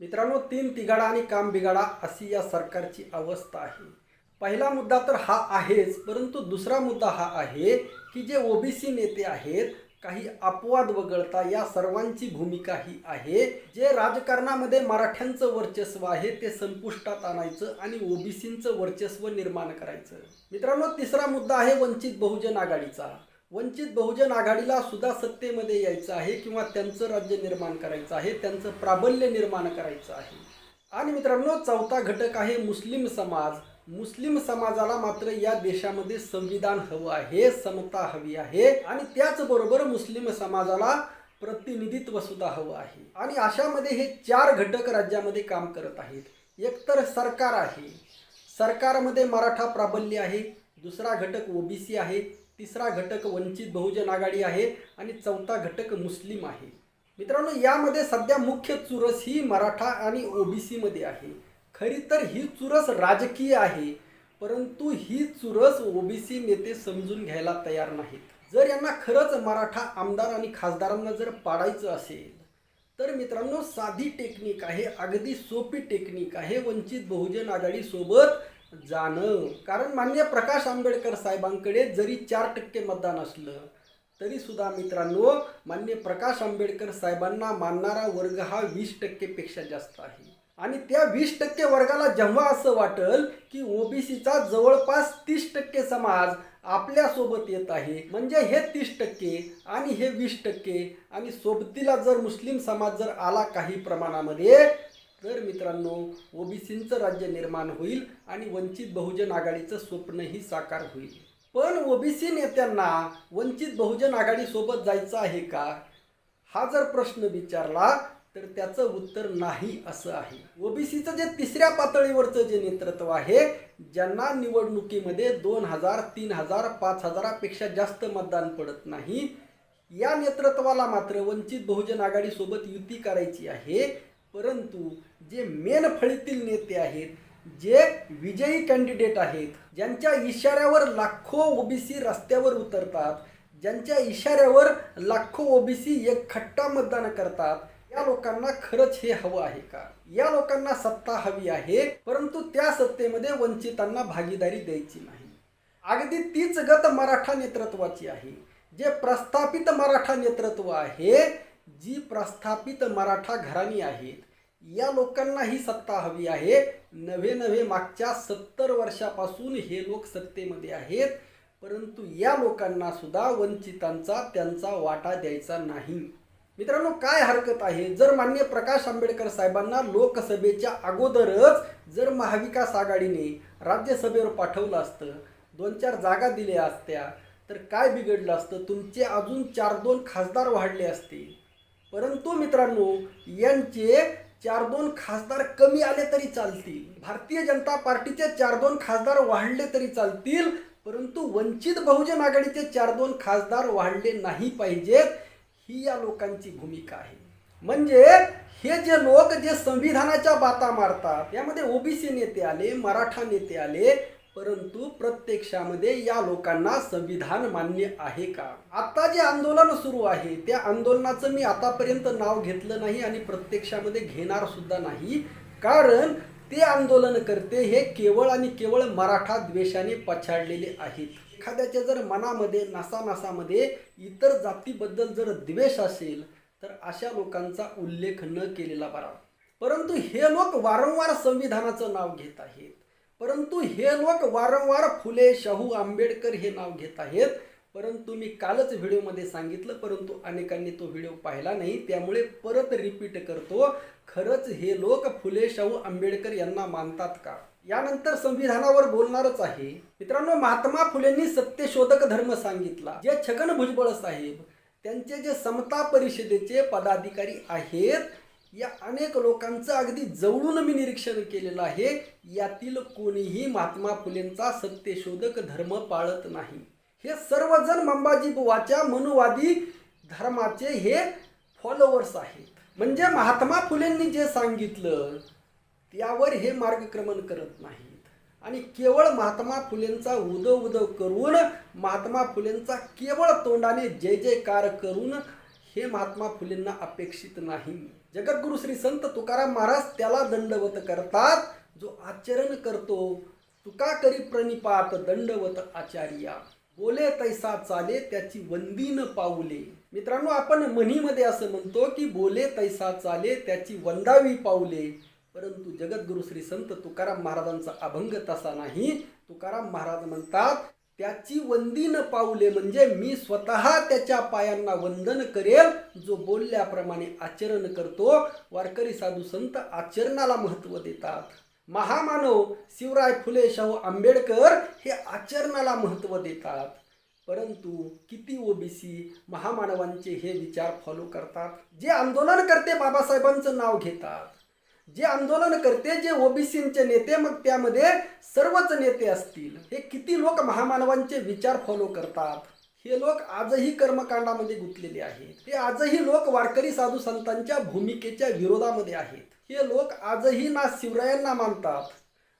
मित्रांनो तीन तिघाडा आणि काम बिघाडा अशी या सरकारची अवस्था आहे. पहिला मुद्दा तर हा आहेच परंतु दुसरा मुद्दा हा आहे की जे ओबीसी नेते आहेत काही अपवाद वगळता या सर्वांची भूमिका ही आहे. जे राजकारणामध्ये मराठ्यांचं वर्चस्व आहे ते संपुष्टात आणायचं आणि ओबीसींचं वर्चस्व निर्माण करायचं. मित्रांनो तिसरा मुद्दा आहे वंचित बहुजन आघाडीचा. वंचित बहुजन आघाडीला सुद्धा सत्तेमध्ये यायचं आहे किंवा त्यांचं राज्य निर्माण करायचं आहे त्यांचं प्राबल्य निर्माण करायचं आहे. आणि मित्रांनो चौथा घटक आहे मुस्लिम समाज. मुस्लिम समाजाला मात्र या देशामध्ये संविधान हवं आहे समता हवी आहे आणि त्याचबरोबर मुस्लिम समाजाला प्रतिनिधित्व सुद्धा हवं आहे. आणि अशामध्ये हे चार घटक राज्यामध्ये काम करत आहेत. एकतर सरकार आहे. सरकारमध्ये मराठा प्राबल्य आहे. दुसरा घटक ओबीसी आहे. तिसरा घटक वंचित बहुजन आघाडी आहे आणि चौथा घटक मुस्लिम आहे. मित्रांनो यामध्ये सध्या मुख्य चुरस ही मराठा आणि ओ बी सीमध्ये आहे. खरी तर ही चुरस राजकीय आहे परंतु ही चुरस ओबीसी नेते समजून घ्यायला तयार नाहीत. जर यांना खरंच मराठा आमदार आणि खासदारांना जर पाडायचं असेल तर मित्रांनो साधी टेक्निक आहे अगदी सोपी टेक्निक आहे वंचित बहुजन आघाडीसोबत जाणं. कारण मान्य प्रकाश आंबेडकर साहेबांकडे जरी चार टक्के मतदान असलं तरी सुद्धा मित्रांनो मान्य प्रकाश आंबेडकर साहेबांना मानणारा वर्ग हा वीस टक्केपेक्षा जास्त आहे. आणि त्या वीस टक्के वर्गाला जेव्हा असं वाटल की ओबीसीचा जवळपास तीस टक्के समाज आपल्यासोबत येत आहे म्हणजे हे तीस टक्के आणि हे वीस टक्के आणि सोबतीला जर मुस्लिम समाज जर आला काही प्रमाणामध्ये तर मित्रांनो ओबीसींचं राज्य निर्माण होईल आणि वंचित बहुजन आघाडीचं स्वप्नही साकार होईल. पण ओबीसी नेत्यांना वंचित बहुजन आघाडीसोबत जायचं आहे का? हा जर प्रश्न विचारला तर त्याचं उत्तर नाही असं आहे. ओबीसीचं जे तिसऱ्या पातळीवरचं जे नेतृत्व आहे ज्यांना निवडणुकीमध्ये दोन हजार तीन हजार पाच हजारापेक्षा जास्त मतदान पडत नाही या नेतृत्वाला मात्र वंचित बहुजन आघाडीसोबत युती करायची आहे. परंतु जे मेन फळीतील नेते आहेत जे विजयी कॅन्डिडेट आहेत ज्यांच्या इशाऱ्यावर लाखो ओबीसी रस्त्यावर उतरतात ज्यांच्या इशाऱ्यावर लाखो ओबीसी एक खट्टा मतदान करतात या लोकांना खरंच हे हवं आहे का? या लोकांना सत्ता हवी आहे परंतु त्या सत्तेमध्ये वंचितांना भागीदारी द्यायची नाही. अगदी तीच गत मराठा नेतृत्वाची आहे. जे प्रस्थापित मराठा नेतृत्व आहे जी प्रस्थापित मराठा घराणी आहेत या लोकांना ही सत्ता हवी आहे. नव्हे नव्हे मागच्या सत्तर वर्षापासून हे लोक सत्तेमध्ये आहेत. परंतु या लोकांना सुद्धा वंचितांचा त्यांचा वाटा द्यायचा नाही. मित्रांनो काय हरकत आहे? जर मान्य प्रकाश आंबेडकर साहेबांना लोकसभेच्या अगोदरच जर महाविकास आघाडीने राज्यसभेवर पाठवलं असतं दोन चार जागा दिल्या असत्या तर काय बिघडलं असतं? तुमचे अजून चार दोन खासदार वाढले असते. परंतु मित्रांनो यांचे चार दोन खासदार कमी आले तरी चालतील. भारतीय जनता पार्टीचे चार दोन खासदार वाढले तरी चालतील परंतु वंचित बहुजन आघाडीचे चार दोन खासदार वाढले नाही पाहिजेत ही या लोकांची भूमिका आहे. म्हणजे हे जे लोक जे संविधानाच्या बाता मारतात यामध्ये ओबीसी नेते आले मराठा नेते आले परंतु प्रत्यक्षामध्ये या लोकांना संविधान मान्य आहे का? आता जे आंदोलन सुरू आहे त्या आंदोलनाचं मी आतापर्यंत नाव घेतलं नाही आणि प्रत्यक्षामध्ये घेणार सुद्धा नाही. कारण ते आंदोलन करते हे केवळ आणि केवळ मराठा द्वेषाने पछाडलेले आहेत. एखाद्याच्या जर मनामध्ये नासानासामध्ये इतर जातीबद्दल जर द्वेष असेल तर अशा लोकांचा उल्लेख न केलेला बरा. परंतु हे लोक वारंवार संविधानाचं नाव घेत आहेत. परंतु हे लोक वारंवार फुले शाहू आंबेडकर हे नाव घेत आहेत. परंतु मी कालच व्हिडिओमध्ये सांगितलं परंतु अनेकांनी तो व्हिडिओ पाहिला नाही. त्यामुळे परत रिपीट करतो. खरंच हे लोक फुले शाहू आंबेडकर यांना मानतात का? यानंतर संविधानावर बोलणारच आहे. मित्रांनो महात्मा फुलेंनी सत्यशोधक धर्म सांगितला. जे छगन भुजबळ साहेब त्यांचे जे समता परिषदेचे पदाधिकारी आहेत या अनेक लोकांचं अगदी जवळून मी निरीक्षण केलेलं आहे. यातील कोणीही महात्मा फुलेंचा सत्यशोधक धर्म पाळत नाही. हे सर्वजण मंबाजी बुवाच्या मनुवादी धर्माचे हे फॉलोअर्स आहेत. म्हणजे महात्मा फुलेंनी जे सांगितलं त्यावर हे मार्गक्रमण करत नाहीत. आणि केवळ महात्मा फुलेंचा उदो उदो करून महात्मा फुलेंचा केवळ तोंडाने जय जयकार करून हे महात्मा फुलेंना अपेक्षित नाही. जगद्गुरु श्री संत तुकाराम महाराज त्याला दंडवत करतात. जो आचरण करतो तुका करी प्रणिपात दंडवत आचार्या. बोले तैसा चाले त्याची वंदीन पाऊले. मित्रांनो आपण म्हणीमध्ये असं म्हणतो की बोले तैसा चाले त्याची वंदावी पाऊले. परंतु जगद्गुरु श्री संत तुकाराम महाराजांचा अभंग तसा नाही. तुकाराम महाराज म्हणतात त्याची वंदी न पाऊले म्हणजे मी स्वतः त्याच्या पायांना वंदन करेल जो बोलल्याप्रमाणे आचरण करतो. वारकरी साधू संत आचरणाला महत्त्व देतात. महामानव शिवराय फुले शाहू आंबेडकर हे आचरणाला महत्त्व देतात. परंतु किती ओबीसी महामानवांचे हे विचार फॉलो करतात? जे आंदोलन करते बाबासाहेबांचं नाव घेतात. जे आंदोलन करते जे ओबीसीचे नेते मग त्यामध्ये सर्वच नेते असतील. हे किती लोक महामानवांचे विचार फॉलो करतात? हे लोक आजही कर्मकांडामध्ये गुंतलेले आहेत. हे आजही लोक वारकरी साधू संतांच्या भूमिकेच्या विरोधामध्ये आहेत. हे लोक आजही ना शिवरायांना मानतात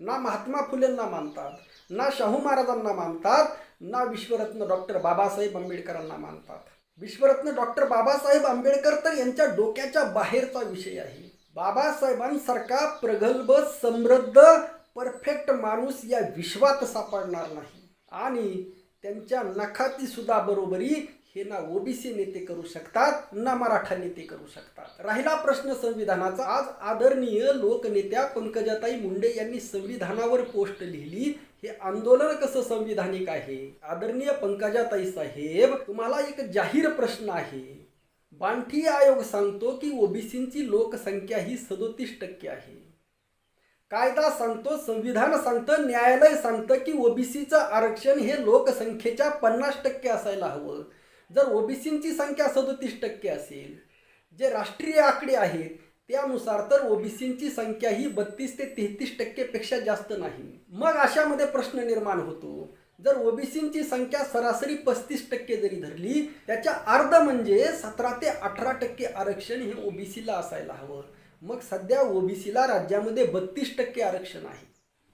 ना महात्मा फुलेंना मानतात ना शाहू महाराजांना मानतात ना विश्वरत्न डॉक्टर बाबासाहेब आंबेडकरांना मानतात. विश्वरत्न डॉक्टर बाबासाहेब आंबेडकर तर यांच्या डोक्याच्या बाहेरचा विषय आहे. बाबासाहेबांसारखा प्रगल्भ समृद्ध परफेक्ट माणूस या विश्वात सापडणार नाही. आणि त्यांच्या नखाची सुद्धा बरोबरी हे ना ओबीसी नेते करू शकतात ना मराठा नेते करू शकतात. राहिला प्रश्न संविधानाचा. आज आदरणीय लोकनेत्या पंकजाताई मुंडे यांनी संविधानावर पोस्ट लिहिली. हे आंदोलन कसं संविधानिक आहे? आदरणीय पंकजाताई साहेब तुम्हाला एक जाहीर प्रश्न आहे. बांठी आयोग सांगतो की ओबीसींची लोकसंख्या ही सदोतीस टक्के आहे. कायदा सांगतो संविधान सांगतं न्यायालय सांगतं की ओबीसीचं आरक्षण हे लोकसंख्येच्या पन्नास टक्के असायला हवं. जर ओबीसींची संख्या सदोतीस टक्के असेल जे राष्ट्रीय आकडे आहेत त्यानुसार तर ओबीसींची संख्या ही बत्तीस ते तेहतीस टक्केपेक्षा जास्त नाही. मग अशामध्ये प्रश्न निर्माण होतो जर ओबीसींची संख्या सरासरी पस्तीस टक्के जरी धरली त्याच्या अर्ध म्हणजे सतरा ते अठरा टक्के आरक्षण हे ओबीसीला असायला हवं. मग सध्या ओबीसीला राज्यामध्ये बत्तीस टक्के आरक्षण आहे.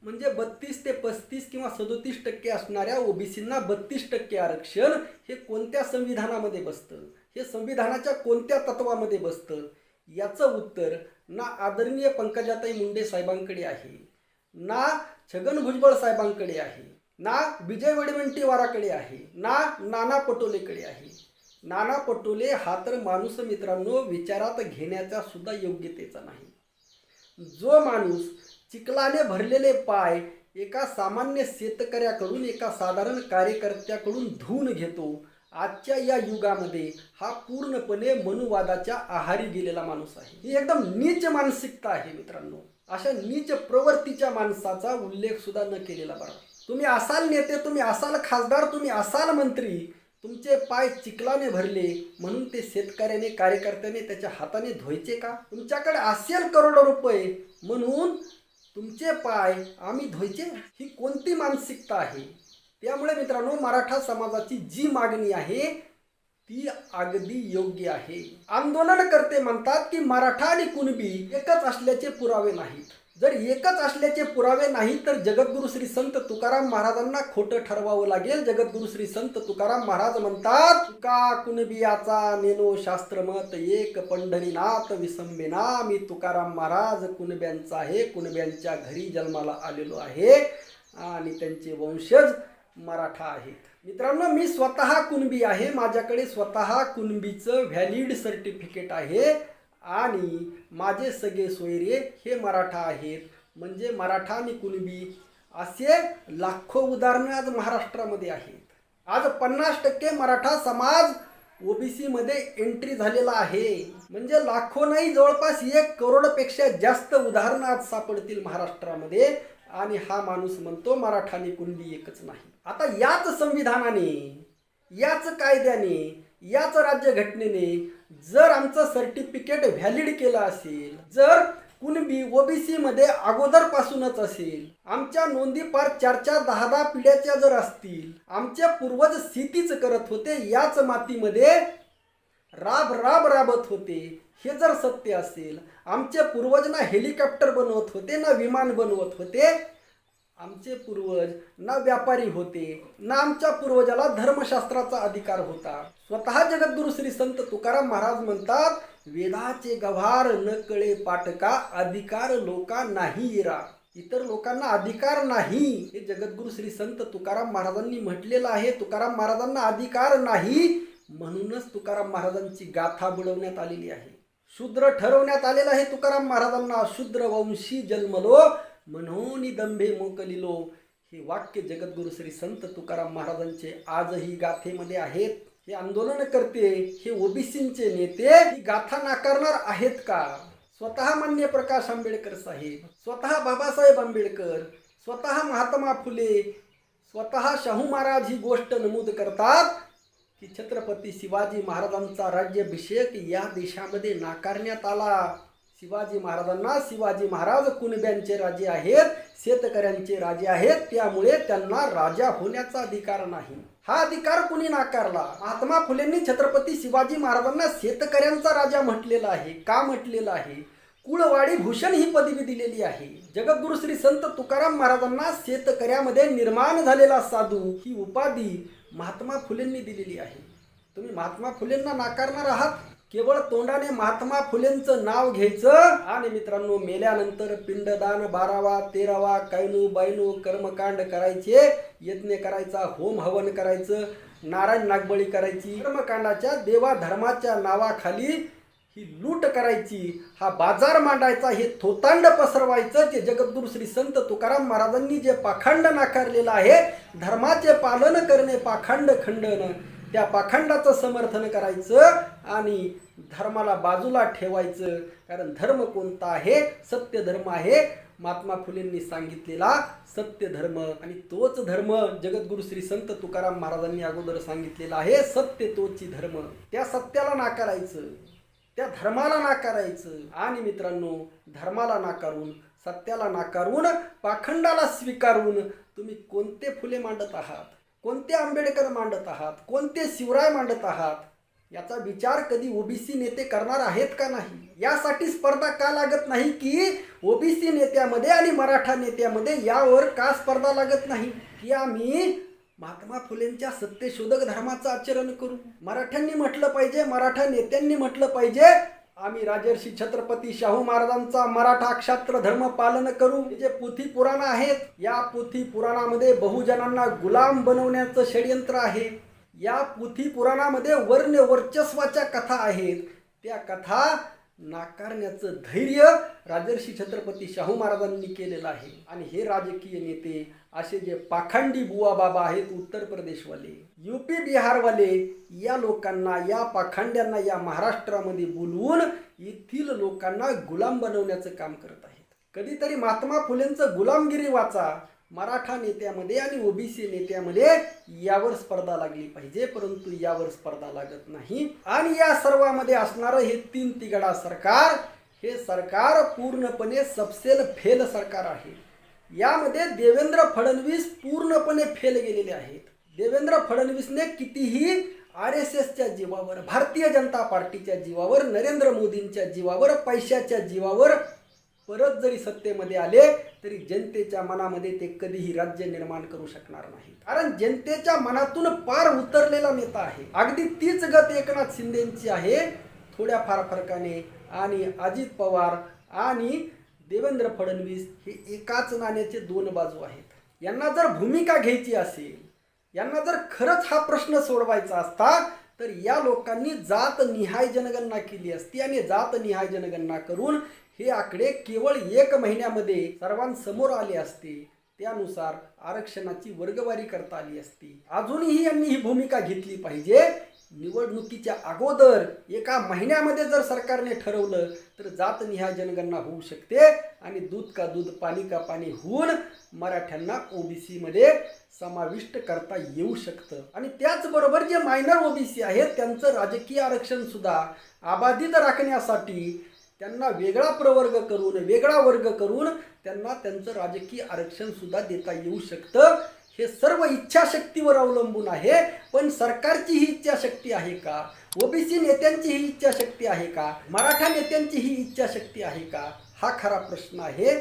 म्हणजे बत्तीस ते पस्तीस किंवा सदोतीस टक्के असणाऱ्या ओबीसींना बत्तीस टक्के आरक्षण हे कोणत्या संविधानामध्ये बसतं? हे संविधानाच्या कोणत्या तत्वामध्ये बसतं? याचं उत्तर ना आदरणीय पंकजाताई मुंडे साहेबांकडे आहे ना छगन भुजबळ साहेबांकडे आहे. ना विजय वडवंटीवाराकडे आहे ना नाना पटोलेकडे आहे. नाना पटोले हा तर माणूस मित्रांनो विचारात घेण्याचा सुद्धा योग्यतेचा नाही. जो माणूस चिखलाने भरलेले पाय एका सामान्य शेतकऱ्याकडून एका साधारण कार्यकर्त्याकडून धुवून घेतो आजच्या या युगामध्ये हा पूर्णपणे मनुवादाच्या आहारी गेलेला माणूस आहे. ही एकदम नीच मानसिकता आहे मित्रांनो. अशा नीच प्रवृत्तीच्या माणसाचा उल्लेख सुद्धा न केलेला बरा तुम्ही असाल नेते तुम्ही असाल खासदार तुम्ही असाल मंत्री तुमचे पाय चिखलाने भरले म्हणून ते शेतकऱ्याने कार्यकर्त्याने त्याच्या हाताने धुवायचे का? तुमच्याकडे असेल करोडो रुपये म्हणून तुमचे पाय आम्ही धुवायचे? ही कोणती मानसिकता आहे? त्यामुळे मित्रांनो मराठा समाजाची जी मागणी आहे ती अगदी योग्य आहे. आंदोलनकर्ते म्हणतात की मराठा आणि कुणबी एकच असल्याचे पुरावे नाहीत. जर एकच असल्याचे पुरावे नाही तर जगद्गुरु श्री संत तुकाराम महाराजांना खोटं ठरवावं लागेल. जगद्गुरु श्री संत तुकाराम महाराज म्हणतात तुका कुणबियाचा नेनो शास्त्रमत एक पंढरीनाथ विसंबेना. मी तुकाराम महाराज कुणब्यांचा आहे कुणब्यांच्या घरी जन्माला आलेलो आहे आणि त्यांचे वंशज मराठा आहेत. मित्रांनो मी स्वतः कुणबी आहे. माझ्याकडे स्वतः कुणबीचं व्हॅलिड सर्टिफिकेट आहे. आणि माझे सगळे सोयरे हे मराठा आहेत. म्हणजे मराठा आणि कुणबी असे लाखो उदाहरणं आज महाराष्ट्रामध्ये आहेत. आज पन्नास टक्के मराठा समाज ओबीसीमध्ये एंट्री झालेला आहे. म्हणजे लाखो नाही जवळपास एक करोडपेक्षा जास्त उदाहरणं आज सापडतील महाराष्ट्रामध्ये. आणि हा माणूस म्हणतो मराठा आणि कुणबी एकच नाही. आता याच संविधानाने याच कायद्याने याच राज्यघटनेने जर आमचं सर्टिफिकेट व्हॅलिड केलं असेल जर कुणबी ओबीसी मध्ये अगोदरपासूनच असेल आमच्या नोंदी पार चार चार दहा दहा पिढ्याच्या जर असतील आमचे पूर्वज स्थितीच करत होते याच मातीमध्ये राब राब राबत होते हे जर सत्य असेल आमचे पूर्वज ना हेलिकॉप्टर बनवत होते ना विमान बनवत होते आमचे पूर्वज ना व्यापारी होते ना आमच्या पूर्वजाला धर्मशास्त्राचा अधिकार होता. स्वतः जगद्गुरु श्री संत तुकाराम महाराज म्हणतात वेदाचे गव्हार न कळे पाटका अधिकार लोका नाही रा. इतर लोकांना अधिकार नाही हे जगद्गुरु श्री संत तुकाराम महाराजांनी म्हटलेलं आहे. तुकाराम महाराजांना अधिकार नाही म्हणूनच तुकाराम महाराजांची गाथा बुडवण्यात आलेली आहे. शूद्र ठरवण्यात आलेलं आहे तुकाराम महाराजांना. शूद्र वंशी जन्मलो म्हणून दंभे मोकलिलो. हे वाक्य जगद्गुरु श्री संत तुकाराम महाराजांचे आजही गाथेमध्ये आहेत. हे आंदोलन करते. हे ओबीसींचे नेते ही गाथा नाकारणार आहेत का? स्वतः मान्य प्रकाश आंबेडकर साहेब स्वतः बाबासाहेब आंबेडकर स्वतः महात्मा फुले स्वतः शाहू महाराज ही गोष्ट नमूद करतात की छत्रपती शिवाजी महाराजांचा राज्याभिषेक या देशामध्ये नाकारण्यात आला. शिवाजी महाराजांना शिवाजी महाराज कुणब्यांचे राजे आहेत शेतकऱ्यांचे राजे आहेत त्यामुळे त्यांना राजा होण्याचा अधिकार नाही. हा अधिकार कुणी नाकारला? महात्मा फुलेंनी छत्रपती शिवाजी महाराजांना शेतकऱ्यांचा राजा म्हटलेला आहे. का म्हटलेलं आहे? कुळवाडी भूषण ही पदवी दिलेली आहे. जगद्गुरु श्री संत तुकाराम महाराजांना शेतकऱ्यामध्ये निर्माण झालेला साधू ही उपाधी महात्मा फुलेंनी दिलेली आहे. तुम्ही महात्मा फुलेंना नाकारणार आहात? केवळ तोंडाने महात्मा फुलेंचं नाव घ्यायचं. आणि मित्रांनो मेल्यानंतर पिंडदान बारावा तेरावा कैनू बैनू कर्मकांड करायचे. यज्ञ करायचा होम हवन करायचं नारायण नागबळी करायची. कर्मकांडाच्या देवा धर्माच्या नावाखाली ही लूट करायची. हा बाजार मांडायचा हे थोतांड पसरवायचं. जे जगद्गुरु श्री संत तुकाराम महाराजांनी जे पाखंड नाकारलेलं आहे धर्माचे पालन करणे पाखंड खंडन. त्या पाखंडाचं समर्थन करायचं. आणि धर्माला बाजूला ठेवायचं. कारण धर्म कोणता आहे? सत्य धर्म आहे. महात्मा फुलेंनी सांगितलेला सत्य धर्म. आणि तोच धर्म जगद्गुरु श्री संत तुकाराम महाराजांनी अगोदर सांगितलेला आहे. सत्य तोची धर्म. त्या सत्याला नाकारायचं. त्या धर्माला नाकारायचं. आणि मित्रांनो धर्माला नाकारून सत्याला नाकारून पाखंडाला स्वीकारून तुम्ही कोणते फुले मांडत आहात? कोणते आंबेडकर मांडत आहात? कोणते शिवराय मांडत आहात? याचा विचार कधी ओबीसी नेते करणार आहेत का नाही? यासाठी स्पर्धा का लागत नाही की ओबीसी नेत्यामध्ये आणि मराठा नेत्यामध्ये यावर का स्पर्धा लागत नाही? की आम्ही महात्मा फुलेंच्या सत्यशोधक धर्माचं आचरण करू. मराठ्यांनी म्हटलं पाहिजे मराठा नेत्यांनी म्हटलं पाहिजे आम्ही राजर्षी छत्रपती शाहू महाराजांचा मराठा अक्षात्र धर्म पालन करू. जे पुथी पुराण आहेत या पुथी पुराणामध्ये बहुजनांना गुलाम बनवण्याचं षडयंत्र आहे. या पुथी पुराणामध्ये वर्ण वर्चस्वाच्या कथा आहेत. त्या कथा नाकारण्याचं धैर्य राजर्षी छत्रपती शाहू महाराजांनी केलेलं आहे. आणि हे राजकीय नेते असे जे पाखंडी बुवा बाबा आहेत उत्तर प्रदेशवाले युपी बिहारवाले या लोकांना या पाखंड्यांना या महाराष्ट्रामध्ये बोलवून येथील लोकांना गुलाम बनवण्याचं काम करत आहेत. कधीतरी महात्मा फुलेंचं गुलामगिरी वाचा. मराठा नेत्यामध्ये आणि ओबीसी नेत्यामध्ये यावर स्पर्धा लागली पाहिजे परंतु यावर स्पर्धा लागत नाही. आणि या सर्वामध्ये असणारं हे तीन तिगडा सरकार हे सरकार पूर्णपणे सबसेल फेल सरकार आहे. यामध्ये देवेंद्र फडणवीस पूर्णपणे फेल गेलेले आहेत. देवेंद्र फडणवीसने कितीही आर एस एसच्या जीवावर भारतीय जनता पार्टीच्या जीवावर नरेंद्र मोदींच्या जीवावर पैशाच्या जीवावर परत जरी सत्तेमध्ये आले तरी जनतेच्या मनामध्ये ते कधीही राज्य निर्माण करू शकणार नाही कारण जनतेच्या मनातून पार उतरलेला नेता आहे. अगदी तीच गत एकनाथ शिंदेची आहे. थोड्या फार फरकाने आणि अजित पवार आणि देवेंद्र फडणवीस हे एकाच नाण्याचे दोन बाजू आहेत. यांना जर भूमिका घ्यायची असेल यांना जर खरंच हा प्रश्न सोडवायचा असता तर या लोकांनी जात निहाय जनगणना केली असती आणि जात निहाय जनगणना करून हे आकडे केवळ एक महिन्यामध्ये सर्वांसमोर आले असते. त्यानुसार आरक्षणाची वर्गवारी करता आली असती. अजूनही यांनी ही भूमिका घेतली पाहिजे. निवडणुकीच्या अगोदर एका महिन्यामध्ये जर सरकारने ठरवलं तर जातनिहाय जनगणना होऊ शकते. आणि दूध का दूध पाणी का पाणी होऊन मराठ्यांना ओबीसी मध्ये समाविष्ट करता येऊ शकतं. आणि त्याचबरोबर जे मायनर ओबीसी आहेत त्यांचं राजकीय आरक्षण सुद्धा अबाधित राखण्यासाठी त्यांना वेगळा प्रवर्ग करून वेगळा वर्ग करून त्यांना त्यांचं राजकीय आरक्षण सुद्धा देता येऊ शकतं. हे सर्व इच्छाशक्तीवर अवलंबून आहे. पण सरकारची ही इच्छाशक्ती आहे का? ओबीसी नेत्यांची ही इच्छाशक्ती आहे का? मराठा नेत्यांची ही इच्छाशक्ती आहे का? हा खरा प्रश्न आहे.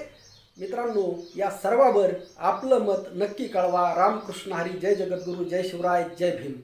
मित्रांनो या सर्वावर आपलं मत नक्की कळवा. रामकृष्ण हरी जय जगद्गुरू जय शिवराय जय भीम.